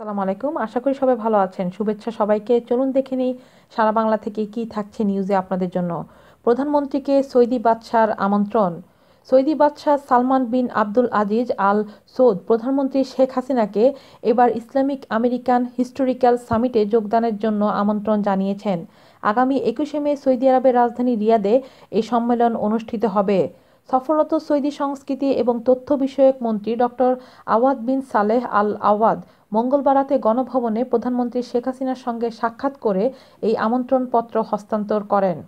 আসসালামু আলাইকুম। আশা করি সবাই ভালো আছেন। শুভেচ্ছা সবাইকে। চলুন দেখে নিই সারা বাংলা থেকে কি থাকছে নিউজে আপনাদের জন্য। প্রধানমন্ত্রীকে সৌদি বাদশার আমন্ত্রণ। সৌদি বাদশাহ সালমান বিন আব্দুল আজিজ আল সৌদ প্রধানমন্ত্রী শেখ হাসিনাকে এবার ইসলামিক আমেরিকান হিস্টোরিক্যাল সামিটে যোগদানের জন্য আমন্ত্রণ জানিয়েছেন। আগামী একুশে মে সৌদি আরবের রাজধানী রিয়াদে এই সম্মেলন অনুষ্ঠিত হবে। সফররত সৌদি সংস্কৃতি এবং তথ্য বিষয়ক মন্ত্রী doctor Awad bin Saleh al Awad মঙ্গলবার রাতে গণভবনে প্রধানমন্ত্রী শেখ হাসিনার সঙ্গে সাক্ষাৎ করে এই আমন্ত্রণপত্র হস্তান্তর করেন।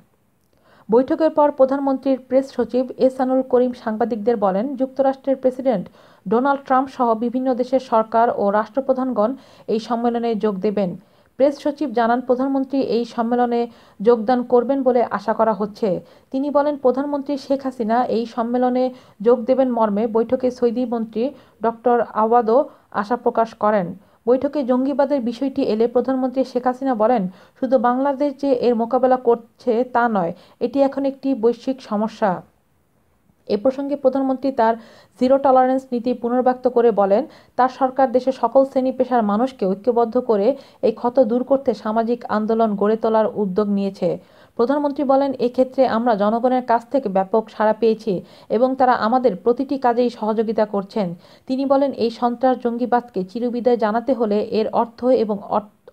বৈঠকের পর প্রধানমন্ত্রীর প্রেস সচিব এসানুল করিম সাংবাদিকদের বলেন, যুক্তরাষ্ট্রের প্রেসিডেন্ট ডোনাল্ড ট্রাম্প সহ বিভিন্ন দেশের সরকার ও রাষ্ট্রপ্রধানগণ এই সম্মেলনে যোগ দেবেন। প্রেস সচিব জানান, প্রধানমন্ত্রী এই সম্মেলনে যোগদান করবেন বলে আশা করা হচ্ছে। তিনি বলেন, প্রধানমন্ত্রী শেখ হাসিনা এই সম্মেলনে যোগ দেবেন মর্মে বৈঠকে সৌদি মন্ত্রী ডক্টর আওয়াদও আশা প্রকাশ করেন। বৈঠকে জঙ্গিবাদের বিষয়টি এলে প্রধানমন্ত্রী শেখ হাসিনা বলেন, শুধু বাংলাদেশ যে এর মোকাবেলা করছে তা নয়, এটি এখন একটি বৈশ্বিক সমস্যা। এ প্রসঙ্গে প্রধানমন্ত্রী তার জিরো টলারেন্স নীতি পুনর্ব্যক্ত করে বলেন, তার সরকার দেশের সকল শ্রেণি পেশার মানুষকে ঐক্যবদ্ধ করে এই ক্ষত দূর করতে সামাজিক আন্দোলন গড়ে তোলার উদ্যোগ নিয়েছে। প্রধানমন্ত্রী বলেন এক্ষেত্রে আমরা জনগণের কাছ থেকে ব্যাপক সাড়া পেয়েছি এবং তারা আমাদের প্রতিটি কাজেই সহযোগিতা করছেন। তিনি বলেন, এই সন্ত্রাস জঙ্গিবাদকে চিরবিদায় জানাতে হলে এর অর্থ এবং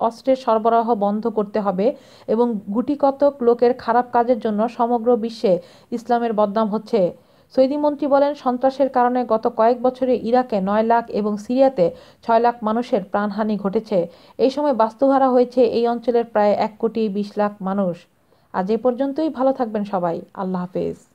অস্ত্রের সরবরাহ বন্ধ করতে হবে এবং গুটিকতক লোকের খারাপ কাজের জন্য সমগ্র বিশ্বে ইসলামের বদনাম হচ্ছে। সৌদি মন্ত্রী বলেন, সন্ত্রাসের কারণে গত কয়েক বছরে ইরাকে নয় লাখ এবং সিরিয়াতে ছয় লাখ মানুষের প্রাণহানি ঘটেছে। এই সময় বাস্তুহারা হয়েছে এই অঞ্চলের প্রায় এক কোটি বিশ লাখ মানুষ। আজ এ পর্যন্তই, ভালো থাকবেন সবাই। আল্লাহ হাফেজ।